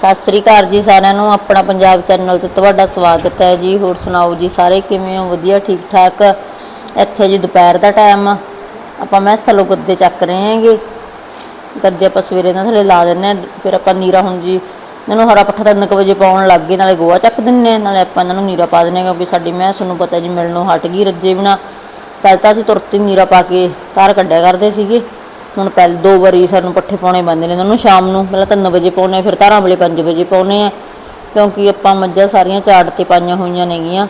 ਸਤਿ ਸ੍ਰੀ ਅਕਾਲ ਜੀ ਸਾਰਿਆਂ ਨੂੰ ਆਪਣਾ ਪੰਜਾਬ ਚੈਨਲ ਤੇ ਤੁਹਾਡਾ ਸਵਾਗਤ ਹੈ ਜੀ। ਹੋਰ ਸੁਣਾਓ ਜੀ ਸਾਰੇ ਕਿਵੇਂ ਹੋ? ਵਧੀਆ ਠੀਕ ਠਾਕ ਇੱਥੇ ਜੀ ਦੁਪਹਿਰ ਦਾ ਟਾਈਮ ਆਪਾਂ ਮੈਂ ਥੱਲੋਂ ਗੱਦੇ ਚੱਕ ਰਹੇ ਹਾਂਗੇ। ਗੱਦੇ ਆਪਾਂ ਸਵੇਰੇ ਨਾਲ ਥੱਲੇ ਲਾ ਦਿੰਨੇ ਆ ਫਿਰ ਆਪਾਂ ਨੀਰਾ ਹੁਣ ਜੀ ਇਹਨੂੰ ਹਰਾ ਪੱਠਾ ਤਿੰਨ ਕੁ ਵਜੇ ਪਾਉਣ ਲੱਗ ਗਏ ਨਾਲੇ ਗੋਆ ਚੱਕ ਦਿੰਨੇ ਆ, ਨਾਲੇ ਆਪਾਂ ਇਹਨਾਂ ਨੂੰ ਨੀਰਾ ਪਾ ਦਿੰਨੇ ਆ ਕਿਉਂਕਿ ਸਾਡੀ ਮੈਂ ਤੁਹਾਨੂੰ ਪਤਾ ਜੀ ਮਿਲਣੋਂ ਹਟ ਗਈ ਰੱਜੇ ਬਿਨਾ। ਕੱਲ ਤਾਂ ਅਸੀਂ ਤੁਰਤੀ ਨੀਰਾ ਪਾ ਕੇ ਤਾਰ ਕੱਢਿਆ ਕਰਦੇ ਸੀਗੇ। ਹੁਣ ਪਹਿਲ ਦੋ ਵਾਰੀ ਸਾਨੂੰ ਪੱਠੇ ਪਾਉਣੇ ਪੈਂਦੇ ਨੇ ਇਹਨਾਂ ਨੂੰ ਸ਼ਾਮ ਨੂੰ, ਪਹਿਲਾਂ 3 ਵਜੇ ਪਾਉਣੇ ਫਿਰ ਤਾਰਾਂ ਵੇਲੇ 5 ਵਜੇ ਪਾਉਣੇ ਆ। ਕਿਉਂਕਿ ਆਪਾਂ ਮੱਝਾਂ ਸਾਰੀਆਂ ਝਾੜ ਤੇ ਪਾਈਆਂ ਹੋਈਆਂ ਨੇਗੀਆਂ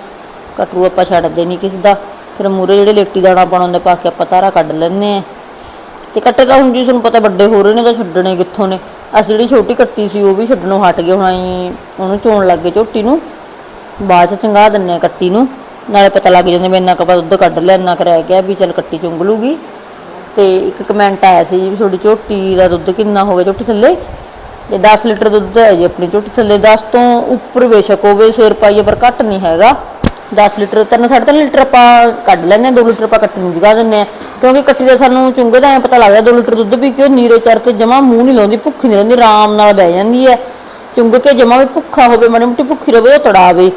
ਕਟਰੂ ਆਪਾਂ ਛੱਡਦੇ ਨਹੀਂ ਕਿਸੇ ਦਾ। ਫਿਰ ਮੂਰੇ ਜਿਹੜੇ ਲੇਟੀ ਦਾਣਾ ਪਾਉਣੇ ਪਾ ਕੇ ਆਪਾਂ ਤਾਰਾਂ ਕੱਢ ਲੈਂਦੇ ਆ। ਤੇ ਕੱਟੇ ਤਾਂ ਹੁਣ ਜੀ ਤੁਹਾਨੂੰ ਪਤਾ ਵੱਡੇ ਹੋ ਰਹੇ ਨੇ ਤਾਂ ਛੱਡਣੇ ਕਿੱਥੋਂ ਨੇ? ਅਸੀਂ ਜਿਹੜੀ ਛੋਟੀ ਕੱਟੀ ਸੀ, ਉਹ ਵੀ ਛੱਡਣੋਂ ਹਟ ਗਏ, ਹੁਣ ਅਸੀਂ ਉਹਨੂੰ ਚੋਣ ਲੱਗ ਗਏ ਝੋਟੀ ਨੂੰ। ਬਾਅਦ ਚ ਚੰਗਾ ਦਿੰਨੇ ਆ ਕੱਟੀ ਨੂੰ। ਨਾਲੇ ਪਤਾ ਲੱਗ ਜਾਂਦੇ ਮੈਂ ਇੰਨਾ ਕੁ ਦੁੱਧ ਕੱਢ ਲਿਆ, ਇੰਨਾ ਕੁ ਰਹਿ ਗਿਆ ਵੀ ਚੱਲ ਕੱਟੀ ਚੁੰਗ ਲੂਗੀ। ਤੇ ਇੱਕ ਕਮੈਂਟ ਆਇਆ ਸੀ ਜੀ ਵੀ ਤੁਹਾਡੀ ਝੋਟੀ ਦਾ ਦੁੱਧ ਕਿੰਨਾ ਹੋ ਗਿਆ ਝੋਟੀ ਥੱਲੇ? ਤੇ 10 ਲੀਟਰ ਦੁੱਧ ਹੈ ਜੀ ਆਪਣੀ ਝੋਟੀ ਥੱਲੇ 10 ਤੋਂ ਉੱਪਰ ਬੇਸ਼ੱਕ ਹੋਵੇ ਸਿਰ ਪਾਈਏ ਪਰ ਘੱਟ ਨਹੀਂ ਹੈਗਾ। 10 ਲੀਟਰ, ਤਿੰਨ, ਸਾਢੇ ਤਿੰਨ ਲੀਟਰ ਆਪਾਂ ਕੱਢ ਲੈਂਦੇ ਹਾਂ 2 ਲੀਟਰ ਆਪਾਂ ਕੱਟੀ ਨੂੰ ਜਗਾ ਦਿੰਦੇ ਆ ਕਿਉਂਕਿ ਕੱਟੀ ਦਾ ਸਾਨੂੰ ਚੁੰਗੇ ਦਾ ਐ ਪਤਾ ਲੱਗਦਾ 2 ਲੀਟਰ ਦੁੱਧ ਪੀ ਕੇ ਉਹ ਨੀਰੇ ਚਰ ਤੇ ਜਮਾ ਮੂੰਹ ਨਹੀਂ ਲਾਉਂਦੀ, ਭੁੱਖੀ ਨਹੀਂ ਰਹਿੰਦੀ, ਆਰਾਮ ਨਾਲ ਬਹਿ ਜਾਂਦੀ ਹੈ। ਚੁੰਗ ਕੇ ਜਮਾ ਵੀ ਭੁੱਖਾ ਹੋਵੇ, ਮਾੜੀ ਮੋਟੀ ਭੁੱਖੀ ਰਵੇ, ਉਹ ਤੜਾਵੇ।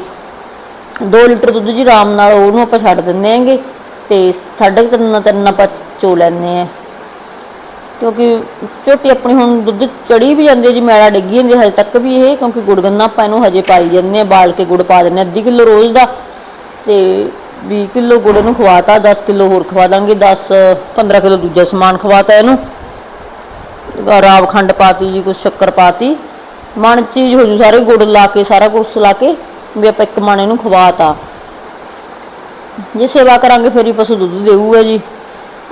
2 ਲੀਟਰ ਦੁੱਧ ਜੀ ਆਰਾਮ ਨਾਲ ਉਹਨੂੰ ਆਪਾਂ ਛੱਡ ਦਿੰਦੇ ਆਂਗੇ ਤੇ ਸਾਢੇ ਕੁ ਤਿੰਨ ਤਿੰਨ ਆਪਾਂ ਚੋ ਲੈਂਦੇ ਆ। ਕਿਉਂਕਿ ਝੋਟੀ ਆਪਣੀ ਹੁਣ ਦੁੱਧ ਚੜੀ ਵੀ ਜਾਂਦੀ ਹੈ ਜੀ, ਮੈਲਾ ਡਿੱਗੀ ਜਾਂਦੀ ਹਜੇ ਤੱਕ ਵੀ ਇਹ, ਕਿਉਂਕਿ ਗੁੜ ਗੰਨਾ ਆਪਾਂ ਇਹਨੂੰ ਹਜੇ ਪਾਈ ਜਾਂਦੇ ਆ ਬਾਲ ਕੇ ਗੁੜ ਪਾ ਦਿੰਦੇ ਆ ਅੱਧੀ ਕਿਲੋ ਰੋਜ਼ ਦਾ। ਤੇ 20 ਕਿਲੋ ਗੁੜ ਨੂੰ ਖਵਾਤਾ 10 ਕਿਲੋ ਹੋਰ ਖਵਾ ਦਾਂਗੇ 10 15 ਕਿਲੋ ਦੂਜਾ ਸਮਾਨ ਖਵਾਤਾ ਇਹਨੂੰ। ਰਾਵ ਖੰਡ ਪਾਤੀ ਜੀ, ਕੁਛ ਸ਼ੱਕਰ ਪਾਤੀ। ਮਣ ਚੀਜ਼ ਹੋ ਜੂ, ਸਾਰੇ ਗੁੜ ਲਾ ਕੇ, ਸਾਰਾ ਕੁਛ ਲਾ ਕੇ, ਵੀ ਆਪਾਂ ਇੱਕ ਮਣ ਇਹਨੂੰ ਖਵਾਤਾ। ਜੇ ਸੇਵਾ ਕਰਾਂਗੇ, ਫਿਰ ਹੀ ਪਸ਼ੂ ਦੁੱਧ ਦੇਊਗਾ ਜੀ।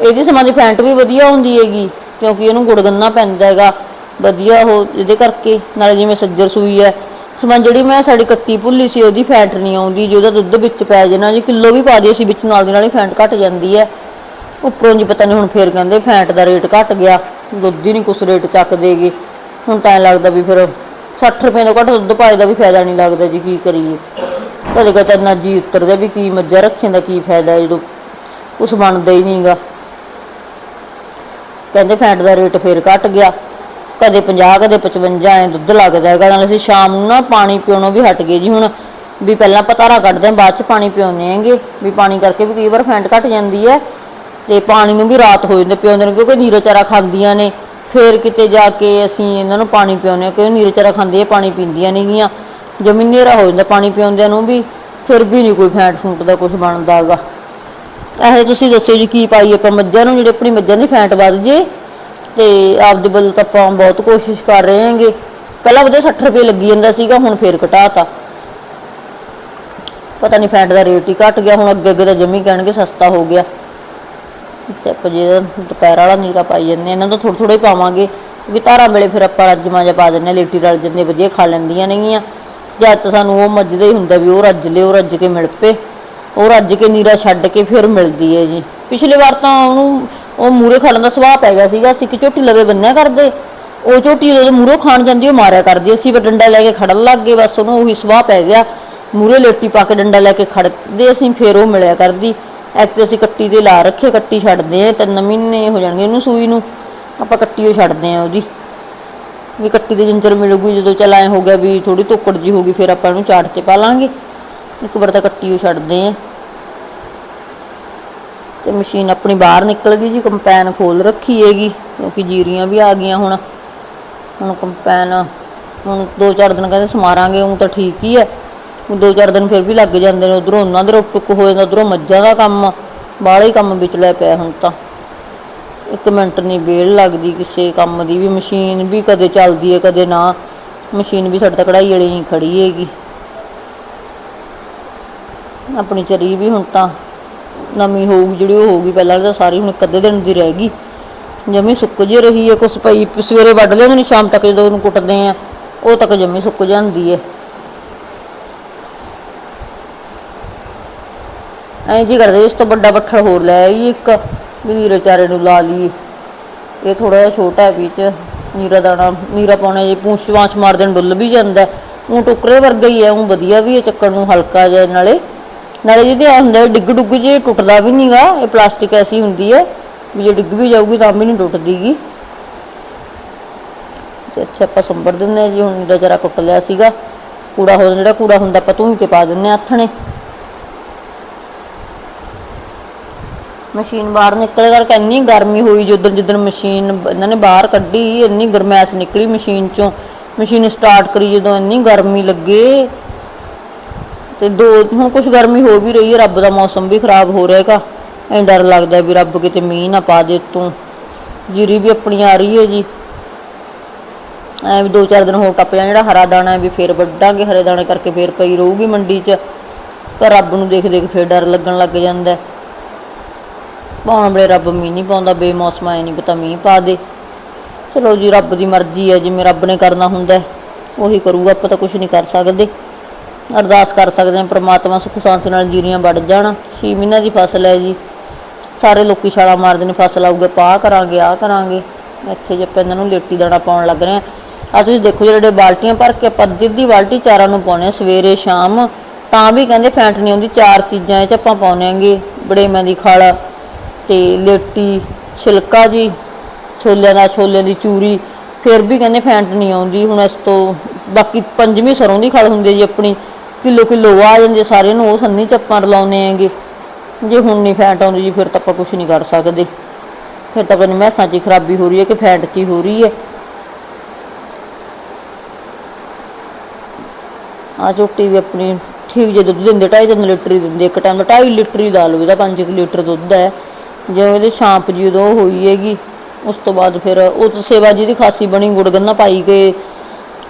ਇਹਦੀ ਸਮਾਂ ਦੀ ਫੈਂਟ ਵੀ ਵਧੀਆ ਹੁੰਦੀ ਹੈਗੀ, ਕਿਉਂਕਿ ਇਹਨੂੰ ਗੁੜ ਗੰਨਾ ਪੈਂਦਾ ਹੈਗਾ। ਵਧੀਆ ਉਹ, ਇਹਦੇ ਕਰਕੇ। ਨਾਲੇ ਜਿਵੇਂ ਸੱਜਰ ਸੂਈ ਹੈ, ਸਮਾਂ ਜਿਹੜੀ ਮੈਂ ਸਾਡੀ ਕੱਟੀ ਭੁੱਲੀ ਸੀ, ਉਹਦੀ ਫੈਂਟ ਨਹੀਂ ਆਉਂਦੀ, ਜੇ ਉਹਦਾ ਦੁੱਧ ਵਿੱਚ ਪੈ ਜਾਣਾ ਜੀ, ਕਿਲੋ ਵੀ ਪਾ ਦੇ ਸੀ ਵਿੱਚ ਨਾਲ ਦੀ ਨਾਲ ਹੀ ਫੈਂਟ ਘਟ ਜਾਂਦੀ ਹੈ। ਉੱਪਰੋਂ ਜੀ ਪਤਾ ਨਹੀਂ ਹੁਣ ਫੇਰ ਕਹਿੰਦੇ ਫੈਂਟ ਦਾ ਰੇਟ ਘਟ ਗਿਆ, ਦੁੱਧ ਹੀ ਨਹੀਂ ਕੁਛ ਰੇਟ ਚੱਕ ਦੇਗੀ ਹੁਣ ਤਾਂ ਲੱਗਦਾ ਵੀ ਫਿਰ 60 ਰੁਪਏ ਤੋਂ ਘੱਟ ਦੁੱਧ ਪਾਏ ਦਾ ਵੀ ਫਾਇਦਾ ਨਹੀਂ ਲੱਗਦਾ ਜੀ, ਕੀ ਕਰੀਏ। ਕਦੇ ਕਦੇ ਨਾ ਜੀ ਉਤਰਦਾ ਵੀ ਕੀ ਮੱਝਾਂ ਰੱਖਣ ਦਾ ਕੀ ਫਾਇਦਾ ਜਦੋਂ ਕੁਛ ਬਣਦਾ ਹੀ ਨਹੀਂਗਾ। ਕਹਿੰਦੇ ਫੈਂਟ ਦਾ ਰੇਟ ਫੇਰ ਘਟ ਗਿਆ। ਕਦੇ 50 ਕਦੇ 55 ਐ ਦੁੱਧ ਲੱਗਦਾ ਹੈਗਾ। ਨਾਲ ਅਸੀਂ ਸ਼ਾਮ ਨੂੰ ਨਾ ਪਾਣੀ ਪਿਉਣੋਂ ਵੀ ਹਟ ਗਏ ਜੀ ਹੁਣ। ਵੀ ਪਹਿਲਾਂ ਪਤਾਰਾ ਕੱਢਦੇ ਆਂ ਬਾਅਦ ਚ ਪਾਣੀ ਪਿਉਨੇ ਆਂਗੇ ਵੀ ਪਾਣੀ ਕਰਕੇ ਵੀ ਕਈ ਵਾਰ ਫੈਂਟ ਘਟ ਜਾਂਦੀ ਹੈ। ਤੇ ਪਾਣੀ ਨੂੰ ਵੀ ਰਾਤ ਹੋ ਜਾਂਦੇ, ਪਿਉਂਦੇ ਨੇ ਕਿਉਂਕਿ ਨੀਰੋ ਚਾਰਾ ਖਾਂਦੀਆਂ ਨੇ। ਫੇਰ ਕਿਤੇ ਜਾ ਕੇ ਅਸੀਂ ਇਹਨਾਂ ਨੂੰ ਪਾਣੀ ਪਿਉਨੇ ਆ ਕਿਉਂਕਿ ਨੀਰੋ ਚਾਰਾ ਖਾਂਦੇ ਆ, ਪਾਣੀ ਪੀਂਦੀਆਂ ਨੇਗੀਆਂ। ਜਮੀ ਹਨੇਰਾ ਹੋ ਜਾਂਦਾ ਪਾਣੀ ਪਿਉਂਦਿਆਂ ਨੂੰ ਵੀ ਫਿਰ ਵੀ ਨਹੀਂ ਕੋਈ ਫੈਂਟ ਫੂਟ ਦਾ ਕੁਝ ਬਣਦਾ ਹੈਗਾ। ਇਹ ਤੁਸੀਂ ਦੱਸਿਓ ਜੀ ਕੀ ਪਾਈ ਆਪਾਂ ਮੱਝਾਂ ਨੂੰ ਜਿਹੜੇ ਆਪਣੀ ਮੱਝਾਂ ਦੀ ਫੈਂਟ ਵੱਧ ਜੇ ਤੇ ਆਪਦੇ ਵੱਲੋਂ ਤਾਂ ਆਪਾਂ ਬਹੁਤ ਕੋਸ਼ਿਸ਼ ਕਰ ਰਹੇ ਹਾਂਗੇ। ਪਹਿਲਾਂ ਉਹਦੇ 60 ਰੁਪਏ ਲੱਗੀ ਜਾਂਦਾ ਸੀਗਾ ਹੁਣ ਫੇਰ ਘਟਾਤਾ। ਪਤਾ ਨਹੀਂ ਫੈਂਟ ਦਾ ਰੇਟ ਹੀ ਘਟ ਗਿਆ ਹੁਣ ਅੱਗੇ ਅੱਗੇ ਤਾਂ ਜਮੀ ਕਹਿਣਗੇ ਸਸਤਾ ਹੋ ਗਿਆ। ਤੇ ਆਪਾਂ ਜੇ ਦੁਪਹਿਰ ਵਾਲਾ ਨੀਰਾ ਪਾਈ ਜਾਂਦੇ ਹਾਂ, ਇਹਨਾਂ ਤੋਂ ਥੋੜਾ ਥੋੜਾ ਹੀ ਪਾਵਾਂਗੇ ਕਿਉਂਕਿ ਧਾਰਾਂ ਵੇਲੇ ਫਿਰ ਆਪਾਂ ਰੱਜਮਾ ਜਿਹਾ ਪਾ ਦਿੰਦੇ ਹਾਂ, ਲੇਟੀ ਰਲ ਜਾਂਦੇ ਵਧੀਆ ਖਾ ਲੈਂਦੀਆਂ ਨੇਗੀਆਂ। ਜਦ ਤਾਂ ਸਾਨੂੰ ਉਹ ਮੱਝਦਾ ਹੀ ਹੁੰਦਾ ਵੀ ਉਹ ਰੱਜ ਲਿਓ ਉਹ ਰੱਜ ਕੇ ਮਿਲ ਪਏ। ਉਹ ਰੱਜ ਕੇ ਨੀਰਾ ਛੱਡ ਕੇ ਫਿਰ ਮਿਲਦੀ ਹੈ ਜੀ। ਪਿਛਲੇ ਵਾਰ ਤਾਂ ਉਹਨੂੰ, ਉਹ ਮੂਰੇ ਖੜਨ ਦਾ ਸੁਭਾਅ ਪੈ ਗਿਆ ਸੀਗਾ। ਅਸੀਂ ਕਿ ਝੋਟੀ ਲਵੇ ਬੰਨਿਆ ਕਰਦੇ। ਉਹ ਝੋਟੀ ਜਦੋਂ ਮੂਰੇ ਖਾਣ ਜਾਂਦੀ, ਉਹ ਮਾਰਿਆ ਕਰਦੀ। ਅਸੀਂ ਵੀ ਡੰਡਾ ਲੈ ਕੇ ਖੜਨ ਲੱਗ ਗਏ, ਬਸ ਉਹਨੂੰ ਉਹੀ ਸੁਭਾਅ ਪੈ ਗਿਆ। ਮੂਰੇ ਲੇਟੀ ਪਾ ਕੇ ਡੰਡਾ ਲੈ ਕੇ ਖੜਦੇ ਅਸੀਂ, ਫਿਰ ਉਹ ਮਿਲਿਆ ਕਰਦੀ। ਐਕ ਤੇ ਅਸੀਂ ਕੱਟੀ ਦੇ ਲਾ ਰੱਖੇ, ਕੱਟੀ ਛੱਡਦੇ ਆ, ਤਿੰਨ ਮਹੀਨੇ ਹੋ ਜਾਣਗੇ ਉਹਨੂੰ ਸੂਈ ਨੂੰ। ਆਪਾਂ ਕੱਟੀ ਉਹ ਛੱਡਦੇ ਆ ਉਹਦੀ। ਵੀ ਕੱਟੀ ਦੇ ਜਿੰਚਰ ਮਿਲੂਗੀ, ਜਦੋਂ ਚੱਲ ਐ ਹੋ ਗਿਆ ਵੀ ਥੋੜੀ ਧੋਕੜ ਜੀ ਹੋ ਗਈ, ਫਿਰ ਆਪਾਂ ਇਹਨੂੰ ਚਾਟ ਤੇ ਪਾ ਲਾਂਗੇ। ਇੱਕ ਵਾਰ ਤਾਂ ਕੱਟੀ ਉਹ ਛੱਡਦੇ ਆ। ਤੇ ਮਸ਼ੀਨ ਆਪਣੀ ਬਾਹਰ ਨਿਕਲ ਗਈ ਜੀ, ਕੰਪੈਨ ਖੋਲ ਰੱਖੀ ਹੈਗੀ, ਕਿਉਂਕਿ ਜੀਰੀਆਂ ਵੀ ਆ ਗਈਆਂ ਹੁਣ। ਹੁਣ ਕੰਪੈਨ, ਹੁਣ 2-4 ਦਿਨ ਕਹਿੰਦੇ ਸਮਾਰਾਂਗੇ ਉਹ ਤਾਂ ਠੀਕ ਹੀ ਹੈ ਹੁਣ 2-4 ਦਿਨ ਫਿਰ ਵੀ ਲੱਗ ਜਾਂਦੇ ਨੇ, ਉਧਰੋਂ ਉਹਨਾਂ ਦੇ ਰੁੱਕ ਹੋ ਜਾਂਦਾ, ਉਧਰੋਂ ਮੱਝਾਂ ਦਾ ਕੰਮ, ਬਾਹਲਾ ਹੀ ਕੰਮ ਵਿਚਲਿਆ ਪਿਆ ਹੁਣ ਤਾਂ। ਇੱਕ ਮਿੰਟ ਨਹੀਂ ਵੇਲ ਲੱਗਦੀ ਕਿਸੇ ਕੰਮ ਦੀ ਵੀ, ਮਸ਼ੀਨ ਵੀ ਕਦੇ ਚੱਲਦੀ ਹੈ ਕਦੇ ਨਾ। ਮਸ਼ੀਨ ਵੀ ਸਾਡੇ ਤਾਂ ਕਢਾਈ ਵਾਲੀ ਹੀ ਖੜੀ ਹੈਗੀ। ਆਪਣੀ ਚਰੀ ਵੀ ਹੁਣ ਤਾਂ ਨਵੀਂ ਹੋਊਗੀ, ਜਿਹੜੀ ਉਹ ਹੋਊਗੀ, ਪਹਿਲਾਂ ਤਾਂ ਸਾਰੀ ਹੁਣ ਇੱਕ ਅੱਧੇ ਦਿਨ ਦੀ ਰਹਿ ਗਈ। ਜਮੀ ਸੁੱਕ ਜੇ ਰਹੀ ਹੈ ਕੁਛ ਪਈ ਸਵੇਰੇ ਵੱਢ ਲਿਆਉਂਦੇ ਨੇ, ਸ਼ਾਮ ਤੱਕ ਜਦੋਂ ਉਹਨੂੰ ਕੁੱਟਦੇ ਆ, ਉਹ ਤੱਕ ਜਮੀ ਸੁੱਕ ਜਾਂਦੀ ਹੈ ਐਂ ਜੀ ਕਰਦੇ, ਇਸ ਤੋਂ ਵੱਡਾ ਪੱਥਰ ਹੋਰ ਲੈ ਆਈ ਇੱਕ। ਵੀ ਨੀਰੇ ਚਾਰੇ ਨੂੰ ਲਾ ਲਈਏ। ਇਹ ਥੋੜਾ ਜਿਹਾ ਛੋਟਾ ਹੈ ਵਿੱਚ। ਨੀਰਾ ਦਾਣਾ, ਨੀਰਾ ਪਾਉਣੇ ਜੇ ਪੂੰਛ ਵਾਂਚ ਮਾਰਦੇ ਨੂੰ ਡੁੱਲ ਵੀ ਜਾਂਦਾ ਉਹ ਟੁਕਰੇ ਵਰਗਾ ਹੀ ਹੈ ਉਹ ਵਧੀਆ ਵੀ ਹੈ ਚੱਕਣ ਨੂੰ ਹਲਕਾ ਜਿਹਾ ਨਾਲੇ। ਨਾਲੇ ਜਿਹਦੇ ਆ ਹੁੰਦਾ ਡਿੱਗ ਡੁੱਗ ਜੇ ਟੁੱਟਦਾ ਵੀ ਨਹੀਂਗਾ ਇਹ ਪਲਾਸਟਿਕ ਐਸੀ ਹੁੰਦੀ ਹੈ ਵੀ ਜੇ ਡਿੱਗ ਵੀ ਜਾਊਗੀ ਤਾਂ ਵੀ ਨਹੀਂ ਟੁੱਟਦੀਗੀ। ਤੇ ਅੱਛਾ, ਆਪਾਂ ਸੰਭਰ ਦਿੰਦੇ ਆ ਜੀ, ਹੁਣ ਨੀਰਾ ਜਰਾ ਕੁੱਟ ਲਿਆ ਸੀਗਾ। ਕੂੜਾ ਹੋ ਜਿਹੜਾ ਕੂੜਾ ਹੁੰਦਾ ਆਪਾਂ ਧੂਈ ਤੇ ਪਾ ਦਿੰਦੇ ਆ ਆਥਣੇ ਮਸ਼ੀਨ ਬਾਹਰ ਨਿਕਲੇ ਕਰਕੇ ਇੰਨੀ ਗਰਮੀ ਹੋਈ ਜਦੋਂ ਜਦੋਂ ਮਸ਼ੀਨ ਇਹਨਾਂ ਨੇ ਬਾਹਰ ਕੱਢੀ, ਇੰਨੀ ਗਰਮੈਸ਼ ਨਿਕਲੀ ਮਸ਼ੀਨ ਚੋਂ। ਮਸ਼ੀਨ ਸਟਾਰਟ ਕਰੀ ਜਦੋਂ ਇੰਨੀ ਗਰਮੀ ਲੱਗੇ। ਤੇ ਦੋ, ਹੁਣ ਕੁਝ ਗਰਮੀ ਹੋ ਵੀ ਰਹੀ ਹੈ, ਰੱਬ ਦਾ ਮੌਸਮ ਵੀ ਖਰਾਬ ਹੋ ਰਿਹਾਗਾ ਐਂ ਡਰ ਲੱਗਦਾ ਵੀ ਰੱਬ ਕਿਤੇ ਮੀਂਹ ਨਾ ਪਾ ਦੇ ਤੂੰ। ਜੀਰੀ ਵੀ ਆਪਣੀ ਆ ਰਹੀ ਹੈ ਜੀ। ਐ ਵੀ ਦੋ ਚਾਰ ਦਿਨ ਹੋਰ ਟੱਪ ਜਾਣ, ਜਿਹੜਾ ਹਰਾ ਦਾਣਾ ਵੀ ਫੇਰ ਵੱਢਾਂਗੇ, ਹਰੇ ਦਾਣੇ ਕਰਕੇ ਫੇਰ ਪਈ ਰਹੂਗੀ ਮੰਡੀ 'ਚ। ਤਾਂ ਰੱਬ ਨੂੰ ਦੇਖ ਦੇਖ ਫੇਰ ਡਰ ਲੱਗਣ ਲੱਗ ਜਾਂਦਾ। ਪਾਉਣ ਵੇਲੇ ਰੱਬ ਮੀਂਹ ਨਹੀਂ ਪਾਉਂਦਾ ਬੇਮੌਸਮ ਆਏ ਨਹੀਂ ਪਤਾ ਮੀਂਹ ਪਾ ਦੇ। ਚਲੋ ਜੀ ਰੱਬ ਦੀ ਮਰਜ਼ੀ ਹੈ ਜਿਵੇਂ ਰੱਬ ਨੇ ਕਰਨਾ ਹੁੰਦਾ ਹੈ, ਉਹੀ ਕਰੂਗਾ ਆਪਾਂ ਤਾਂ ਕੁਝ ਨਹੀਂ ਕਰ ਸਕਦੇ। ਅਰਦਾਸ ਕਰ ਸਕਦੇ ਹਾਂ ਪ੍ਰਮਾਤਮਾ ਸੁਖ ਸ਼ਾਂਤੀ ਨਾਲ ਜੀਰੀਆਂ ਵੱਢ ਜਾਣ। 6 ਮਹੀਨਿਆਂ ਦੀ ਫਸਲ ਹੈ ਜੀ। ਸਾਰੇ ਲੋਕੀ ਛਾਲਾ ਮਾਰਦੇ ਨੇ ਫਸਲ ਆਊਗਾ ਪਾ ਕਰਾਂਗੇ ਆ ਕਰਾਂਗੇ। ਇੱਥੇ ਜੇ ਆਪਾਂ ਇਹਨਾਂ ਨੂੰ ਲੇਟੀ ਦਾਣਾ ਪਾਉਣ ਲੱਗ ਰਹੇ ਆ ਆ ਤੁਸੀਂ ਦੇਖੋ ਜਿਹੜੇ ਬਾਲਟੀਆਂ ਭਰ ਕੇ ਆਪਾਂ ਅੱਧੀ ਅੱਧੀ ਬਾਲਟੀ ਚਾਰਾਂ ਨੂੰ ਪਾਉਂਦੇ ਹਾਂ ਸਵੇਰੇ ਸ਼ਾਮ। ਤਾਂ ਵੀ ਕਹਿੰਦੇ ਫੈਂਟ ਨਹੀਂ ਆਉਂਦੀ ਚਾਰ ਚੀਜ਼ਾਂ ਇਹ ਚ ਆਪਾਂ ਪਾਉਂਦੇ ਆਂਗੇ ਬੜੇਮਿਆਂ ਦੀ ਖਲ। ਤੇ ਲੇਟੀ, ਛਿਲਕਾ ਜੀ, ਛੋਲਿਆਂ ਦਾ ਛੋਲਿਆਂ ਦੀ ਚੂਰੀ, ਫਿਰ ਵੀ ਕਹਿੰਦੇ ਫੈਂਟ ਨਹੀਂ ਆਉਂਦੀ। ਹੁਣ ਇਸ ਤੋਂ ਬਾਕੀ ਪੰਜਵੀਂ ਸਰੋਂ ਦੀ ਖਲ ਹੁੰਦੀ ਜੀ ਆਪਣੀ। ਕਿਲੋ ਕਿਲੋ ਆ ਜਾਂਦੇ ਸਾਰੇ ਨੂੰ ਉਹ ਸੰਨੀ ਚੱਪਾਂ ਆਪਾਂ ਰਲਾਉਨੇ ਆਂਗੇ ਜੇ ਹੁਣ ਨਹੀਂ ਫੈਂਟ ਆਉਂਦੀ ਜੀ, ਫਿਰ ਤਾਂ ਆਪਾਂ ਕੁਝ ਨਹੀਂ ਕਰ ਸਕਦੇ। ਫਿਰ ਤਾਂ ਆਪਣੀ ਮੈਸਾਂ 'ਚ ਹੀ ਖਰਾਬੀ ਹੋ ਰਹੀ ਹੈ ਕਿ ਫੈਂਟ 'ਚ ਹੀ ਹੋ ਰਹੀ ਹੈ। ਆ ਝੋਟੀ ਵੀ ਆਪਣੀ ਠੀਕ ਜੇ ਦੁੱਧ ਦਿੰਦੇ 2.5 ਲੀਟਰ ਹੀ ਦਿੰਦੇ। ਇੱਕ ਟਾਈਮ ਦਾ 2.5 ਲੀਟਰ ਹੀ ਲਾ ਲਓ, ਇਹਦਾ 5 ਲੀਟਰ ਦੁੱਧ ਹੈ। ਜਿਵੇਂ ਇਹਦੇ ਛਾਂਪ ਜੀ ਉਦੋਂ ਹੋਈ ਹੈਗੀ, ਉਸ ਤੋਂ ਬਾਅਦ ਫਿਰ ਉਹ ਤਾਂ ਸੇਵਾ ਜੀ ਦੀ ਖਾਸੀ ਬਣੀ, ਗੁੜ ਗੰਨਾ ਪਾਈ ਕੇ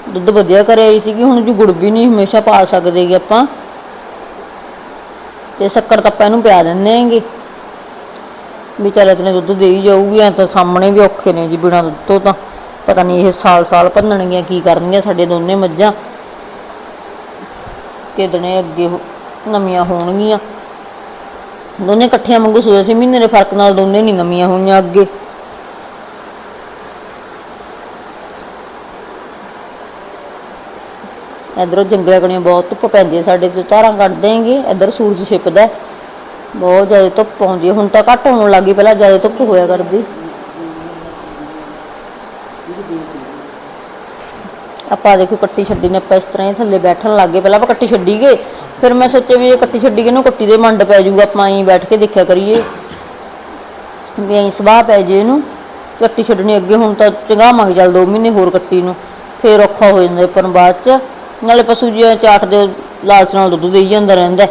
ਦੁੱਧ ਵਧੀਆ ਕਰਿਆ ਆਈ ਸੀਗੀ ਹੁਣ ਜੀ ਗੁੜ ਵੀ ਨਹੀਂ ਹਮੇਸ਼ਾ ਪਾ ਸਕਦੇਗੇ ਆਪਾਂ। ਤੇ ਸ਼ੱਕਰ ਤਾਂ ਆਪਾਂ ਇਹਨੂੰ ਪਿਆ ਦਿੰਦੇ ਆਂਗੇ ਵੀ ਚੱਲ ਇਤਨੇ ਦੁੱਧ ਦੇ ਹੀ ਜਾਊਗੀ, ਐ ਤਾਂ ਸਾਹਮਣੇ ਵੀ ਔਖੇ ਨੇ ਜੀ ਬਿਨਾਂ ਦੁੱਧ ਤੋਂ ਤਾਂ। ਪਤਾ ਨਹੀਂ ਇਹ ਸਾਲ ਸਾਲ ਭੰਨਣਗੀਆਂ ਕੀ ਕਰਨਗੀਆਂ ਸਾਡੇ ਦੋਨੇ ਮੱਝਾਂ। ਕਿਦਣੇ ਅੱਗੇ ਨਵੀਆਂ ਹੋਣਗੀਆਂ। ਦੋਨੇ ਇਕੱਠੀਆਂ ਵਾਂਗੂ ਸੂਏ ਸੀ, ਮਹੀਨੇ ਦੇ ਫ਼ਰਕ ਨਾਲ ਦੋਨੇ ਨਹੀਂ ਨਵੀਆਂ ਹੋਈਆਂ ਅੱਗੇ। ਇਧਰੋਂ ਜੰਗਲਾਂ ਕਣੀਆਂ ਬਹੁਤ ਧੁੱਪ ਪੈਂਦੀ ਹੈ, ਸਾਡੇ ਤੇ ਧਾਰਾਂ ਕੱਢ ਦੇਂਗੇ ਇਧਰ ਸੂਰਜ ਛਿਪਦਾ ਬਹੁਤ ਜ਼ਿਆਦਾ ਧੁੱਪ ਆਉਂਦੀ ਹੈ, ਹੁਣ ਤਾਂ ਘੱਟ ਹੋਣ ਲੱਗੀ ਪਹਿਲਾਂ ਜ਼ਿਆਦਾ ਧੁੱਪ ਹੋਇਆ ਕਰਦੀ। ਆਪਾਂ ਦੇਖੋ ਕੱਟੀ ਛੱਡੀ ਨੇ, ਆਪਾਂ ਇਸ ਤਰ੍ਹਾਂ ਹੀ ਥੱਲੇ ਬੈਠਣ ਲੱਗ ਗਏ। ਪਹਿਲਾਂ ਆਪਾਂ ਕੱਟੀ ਛੱਡੀ ਗਏ, ਫਿਰ ਮੈਂ ਸੋਚਿਆ ਵੀ ਇਹ ਕੱਟੀ ਛੱਡੀ ਗਏ ਨੂੰ, ਕੱਟੀ ਦੇ ਮੰਡ ਪੈ ਜਾਊਗਾ, ਆਪਾਂ ਐਂ ਬੈਠ ਕੇ ਦੇਖਿਆ ਕਰੀਏ। ਵੀ ਐਂ ਸਵਾਹ ਪੈ ਜੇ ਇਹਨੂੰ, ਕੱਟੀ ਛੱਡਣੀ ਅੱਗੇ, ਹੁਣ ਤਾਂ ਚੰਗਾ ਮੰਗ ਚੱਲ 2 ਮਹੀਨੇ ਹੋਰ ਕੱਟੀ ਨੂੰ, ਫੇਰ ਔਖਾ ਹੋ ਜਾਂਦਾ ਪਰ ਬਾਅਦ ਚ। ਨਾਲੇ ਪਸ਼ੂ ਜੀ ਚਾਟ ਦੇ ਲਾਲਚ ਨਾਲ ਦੁੱਧ ਦੇਈ ਜਾਂਦਾ ਰਹਿੰਦਾ।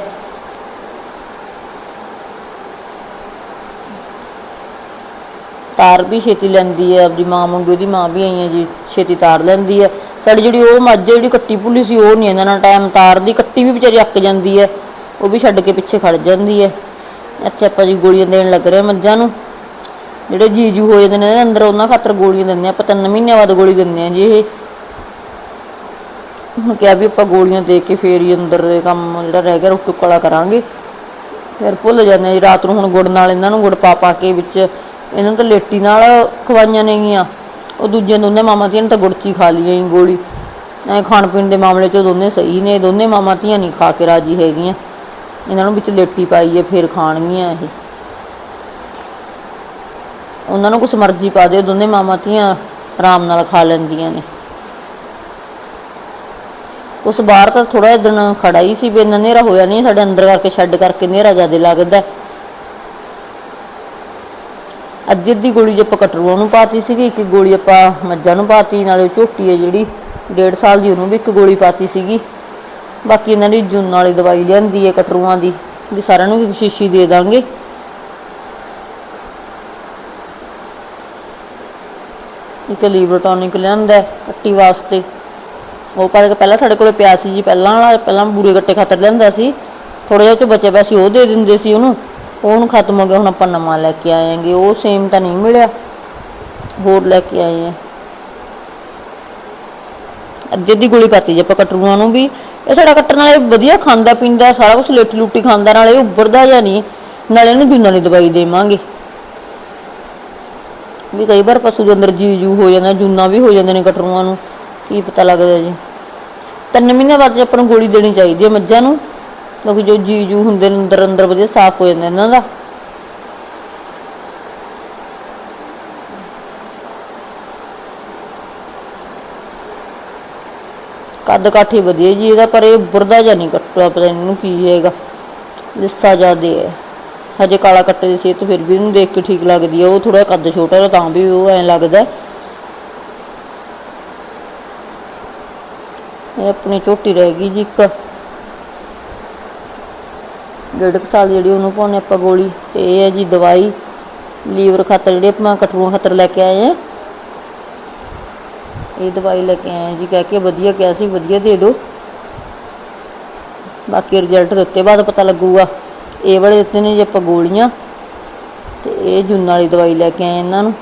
ਤਾਰ ਵੀ ਛੇਤੀ ਲੈਂਦੀ ਹੈ ਆਪਦੀ ਮਾਂ ਵਾਂਗੂ, ਉਹਦੀ ਮਾਂ ਵੀ ਆਈ ਹੈ ਜੀ, ਛੇਤੀ ਤਾਰ ਲੈਂਦੀ ਹੈ ਸਾਡੀ ਜਿਹੜੀ ਉਹ ਮੱਝ ਹੈ, ਜਿਹੜੀ ਕੱਟੀ ਭੁੱਲੀ ਸੀ, ਉਹ ਨਹੀਂ ਇਹਨਾਂ ਨਾਲ ਟਾਈਮ ਤਾਰਦੀ। ਕੱਟੀ ਵੀ ਵਿਚਾਰੀ ਅੱਕ ਜਾਂਦੀ ਹੈ। ਉਹ ਵੀ ਛੱਡ ਕੇ ਪਿੱਛੇ ਖੜ ਜਾਂਦੀ ਹੈ। ਇੱਥੇ ਆਪਾਂ ਜੀ ਗੋਲੀਆਂ ਦੇਣ ਲੱਗ ਰਹੇ ਮੱਝਾਂ ਨੂੰ। ਜਿਹੜੇ ਜੀਜੂ ਹੋ ਜਾਂਦੇ ਨੇ ਅੰਦਰ ਉਹਨਾਂ ਖਾਤਰ ਗੋਲੀਆਂ ਦਿੰਦੇ ਆ ਆਪਾਂ ਤਿੰਨ ਮਹੀਨਿਆਂ ਬਾਅਦ ਗੋਲੀ ਦਿੰਦੇ ਆ ਜੀ ਇਹ। ਹੁਣ ਕਿਹਾ ਵੀ ਆਪਾਂ ਗੋਲੀਆਂ ਦੇ ਕੇ ਫੇਰ ਹੀ ਅੰਦਰ ਦੇ ਕੰਮ ਜਿਹੜਾ ਰਹਿ ਗਿਆ, ਰੋਟੀ ਕਾਲਾ ਕਰਾਂਗੇ। ਫਿਰ ਭੁੱਲ ਜਾਂਦੇ ਆ ਜੀ, ਰਾਤ ਨੂੰ ਹੁਣ ਗੁੜ ਨਾਲ ਇਹਨਾਂ ਨੂੰ ਗੁੜ ਪਾ ਪਾ ਕੇ ਵਿੱਚ। ਇਹਨਾਂ ਨੂੰ ਤਾਂ ਲੇਟੀ ਨਾਲ ਖਵਾਈਆਂ ਨੇਗੀਆਂ। ਉਹ ਦੂਜੇ ਦੋਨੇ ਮਾਮਾ ਧੀਆਂ ਨੇ ਤਾਂ ਗੁੜਚੀ ਖਾ ਲਈਆਂ ਜੀ ਗੋਲੀ। ਐ ਖਾਣ ਪੀਣ ਦੇ ਮਾਮਲੇ 'ਚ ਦੋਨੇ ਸਹੀ ਨੇ, ਦੋਨੇ ਮਾਮਾ ਧੀਆਂ ਨਹੀਂ ਖਾ ਕੇ ਰਾਜੀ ਹੈਗੀਆਂ। ਇਹਨਾਂ ਨੂੰ ਵਿੱਚ ਲੇਟੀ ਪਾਈ ਹੈ ਫਿਰ ਖਾਣਗੀਆਂ ਇਹ। ਉਹਨਾਂ ਨੂੰ ਕੁਛ ਮਰਜ਼ੀ ਪਾ ਦਿਓ, ਦੋਨੇ ਮਾਮਾ ਧੀਆਂ ਆਰਾਮ ਨਾਲ ਖਾ ਲੈਂਦੀਆਂ ਨੇ। ਉਸ ਬਾਹਰ ਤਾਂ ਥੋੜਾ ਦਿਨ ਖੜਾ ਹੀ ਸੀ ਵੀ ਇੰਨਾ ਹਨੇਰਾ ਹੋਇਆ ਨਹੀਂ, ਸਾਡੇ ਅੰਦਰ ਕਰਕੇ ਛੱਡ ਕਰਕੇ ਹਨੇਰਾ ਜ਼ਿਆਦਾ ਲੱਗਦਾ। ਅੱਧੀ ਅੱਧੀ ਗੋਲੀ ਜੇ ਆਪਾਂ ਕਟਰੂਆਂ ਨੂੰ ਪਾਤੀ ਸੀਗੀ, ਇੱਕ ਗੋਲੀ ਆਪਾਂ ਮੱਝਾਂ ਨੂੰ ਪਾਤੀ, ਨਾਲੇ ਝੋਟੀ ਹੈ ਜਿਹੜੀ 1.5 ਸਾਲ ਦੀ, ਉਹਨੂੰ ਵੀ ਇੱਕ ਗੋਲੀ ਪਾਤੀ ਸੀਗੀ। ਬਾਕੀ ਇਹਨਾਂ ਦੀ ਜੂਨ ਵਾਲੀ ਦਵਾਈ ਲਿਆਂਦੀ ਹੈ ਕਟਰੂਆਂ ਦੀ, ਵੀ ਸਾਰਿਆਂ ਨੂੰ ਇੱਕ ਸ਼ੀਸ਼ੀ ਦੇ ਦਾਂਗੇ। ਇੱਕ ਲੀਵਰ ਟੌਨਿਕ ਲਿਆਂਦਾ ਕੱਟੀ ਵਾਸਤੇ। ਉਹ ਪਰ ਪਹਿਲਾਂ ਸਾਡੇ ਕੋਲੇ ਪਿਆ ਸੀ ਜੀ, ਪਹਿਲਾਂ ਵਾਲਾ, ਪਹਿਲਾਂ ਬੂਰੇ ਗੱਟੇ ਖਾਤਰ ਲਿਆਂਦਾ ਸੀ। ਥੋੜਾ ਜਿਹਾ ਉਹ 'ਚੋਂ ਬਚੇ ਪੈਸੇ ਉਹ ਦੇ ਦਿੰਦੇ ਸੀ ਉਹਨੂੰ। ਉਹ ਹੁਣ ਖਤਮ ਹੋ ਗਿਆ? ਹੁਣ ਆਪਾਂ ਨਵਾਂ ਲੈ ਕੇ ਆਏ ਆਂਗੇ ਉਹ ਸੇਮ ਤਾਂ ਨਹੀਂ ਮਿਲਿਆ। ਹੋਰ ਲੈ ਕੇ ਆਏ ਆ। ਅੱਧੀ ਅੱਧੀ ਗੋਲੀ ਪਾਤੀ ਜੇ ਆਪਾਂ ਕਟਰੂਆਂ ਨੂੰ ਵੀ। ਇਹ ਸਾਡਾ ਕੱਟਣ ਨਾਲੇ ਵਧੀਆ ਖਾਂਦਾ, ਪੀਂਦਾ, ਸਾਰਾ ਕੁਝ ਲੇਟੀ ਲੁੱਟੀ ਖਾਂਦਾ, ਨਾਲੇ ਇਹ ਉੱਭਰਦਾ ਜਾਂ ਨਹੀਂ। ਨਾਲੇ ਇਹਨੂੰ ਜੂਨਾਂ ਦੀ ਦਵਾਈ ਦੇਵਾਂਗੇ। ਵੀ ਕਈ ਵਾਰ ਪਸ਼ੂ ਦੇ ਅੰਦਰ ਜੀ ਜੂ ਹੋ ਜਾਂਦਾ, ਜੂਨਾ ਵੀ ਹੋ ਜਾਂਦੇ ਨੇ ਕਟਰੂਆਂ ਨੂੰ। ਕੀ ਪਤਾ ਲੱਗਦਾ ਜੀ। ਤਿੰਨ ਮਹੀਨੇ ਬਾਅਦ ਜੇ ਆਪਾਂ ਨੂੰ ਗੋਲੀ ਦੇਣੀ ਚਾਹੀਦੀ ਹੈ ਮੱਝਾਂ ਨੂੰ। ਕਿਉਂਕਿ ਜੋ ਜੀ ਜੂ ਹੁੰਦੇ ਨੇ ਅੰਦਰ ਅੰਦਰ ਵਧੀਆ ਸਾਫ਼ ਹੋ ਜਾਂਦਾ ਇਹਨਾਂ ਦਾ ਕੱਦ ਕਾਠੀ ਵਧੀਆ ਜੀ ਇਹਦਾ, ਪਰ ਇਹ ਬੁਰਦਾ ਜਾਂ ਨਹੀਂ ਕੱਟਦਾ ਪਤਾ ਇਹਨੂੰ ਕੀ ਹੈਗਾ। ਲਿੱਸਾ ਜ਼ਿਆਦੇ ਹੈ। ਹਜੇ ਕਾਲਾ ਕੱਟੇ ਦੀ ਸਿਹਤ ਫਿਰ ਵੀ ਇਹਨੂੰ ਦੇਖ ਕੇ ਠੀਕ ਲੱਗਦੀ ਹੈ। ਉਹ ਥੋੜਾ ਕੱਦ ਛੋਟਾ ਤਾਂ ਵੀ ਉਹ ਐਂ ਲੱਗਦਾ ਇਹ ਆਪਣੀ ਝੋਟੀ ਰਹਿ ਗਈ ਜੀ ਇੱਕ। ਡੇਢ ਕੁ ਸਾਲ ਜਿਹੜੀ ਉਹਨੂੰ ਪਾਉਣੇ ਆਪਾਂ ਗੋਲੀ ਤੇ ਇਹ ਹੈ ਜੀ ਦਵਾਈ ਲੀਵਰ ਖਾਤਰ ਜਿਹੜੇ ਆਪਾਂ ਕਟਰੂ ਖਾਤਰ ਲੈ ਕੇ ਆਏ ਆ। ਇਹ ਦਵਾਈ ਲੈ ਕੇ ਆਏ ਜੀ ਕਹਿ ਕੇ ਵਧੀਆ ਕਿਹਾ ਸੀ ਵਧੀਆ ਦੇ ਦਿਓ। ਬਾਕੀ ਰਿਜ਼ਲਟ ਦਿੱਤੇ ਬਾਅਦ ਪਤਾ ਲੱਗੂਗਾ। ਇਹ ਵਾਲੇ ਦਿੱਤੇ ਨੇ ਜੀ ਆਪਾਂ ਗੋਲੀਆਂ ਤੇ ਇਹ ਜੁੰਨ ਵਾਲੀ ਦਵਾਈ ਲੈ ਕੇ ਆਏ ਇਹਨਾਂ ਨੂੰ।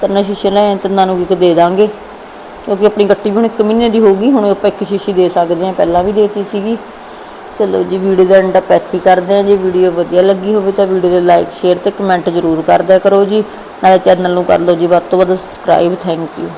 ਤਿੰਨ ਸ਼ੀਸ਼ੇ ਲੈ ਆਏ, ਤਿੰਨਾਂ ਨੂੰ ਇੱਕ ਦੇ ਦਾਂਗੇ। ਕਿਉਂਕਿ ਆਪਣੀ ਗੱਟੀ ਵੀ ਹੁਣ 1 ਮਹੀਨੇ ਦੀ ਹੋ ਗਈ, ਹੁਣ ਆਪਾਂ ਇੱਕ ਸ਼ੀਸ਼ੀ ਦੇ ਸਕਦੇ ਹਾਂ, ਪਹਿਲਾਂ ਵੀ ਦੇਤੀ ਸੀਗੀ। ਚਲੋ ਜੀ, ਵੀਡੀਓ ਦਾ ਐਂਡ ਆਪਾਂ ਇੱਥੇ ਕਰਦੇ ਹਾਂ, ਜੇ ਵੀਡੀਓ ਵਧੀਆ ਲੱਗੀ ਹੋਵੇ ਤਾਂ ਵੀਡੀਓ ਦੇ ਲਾਈਕ, ਸ਼ੇਅਰ ਤੇ ਕਮੈਂਟ ਜ਼ਰੂਰ ਕਰਦਿਆ ਕਰੋ ਜੀ। ਨਾਲੇ ਚੈਨਲ ਨੂੰ ਕਰ ਲਓ ਜੀ, ਵੱਧ ਤੋਂ ਵੱਧ ਸਬਸਕ੍ਰਾਈਬ ਥੈਂਕ ਯੂ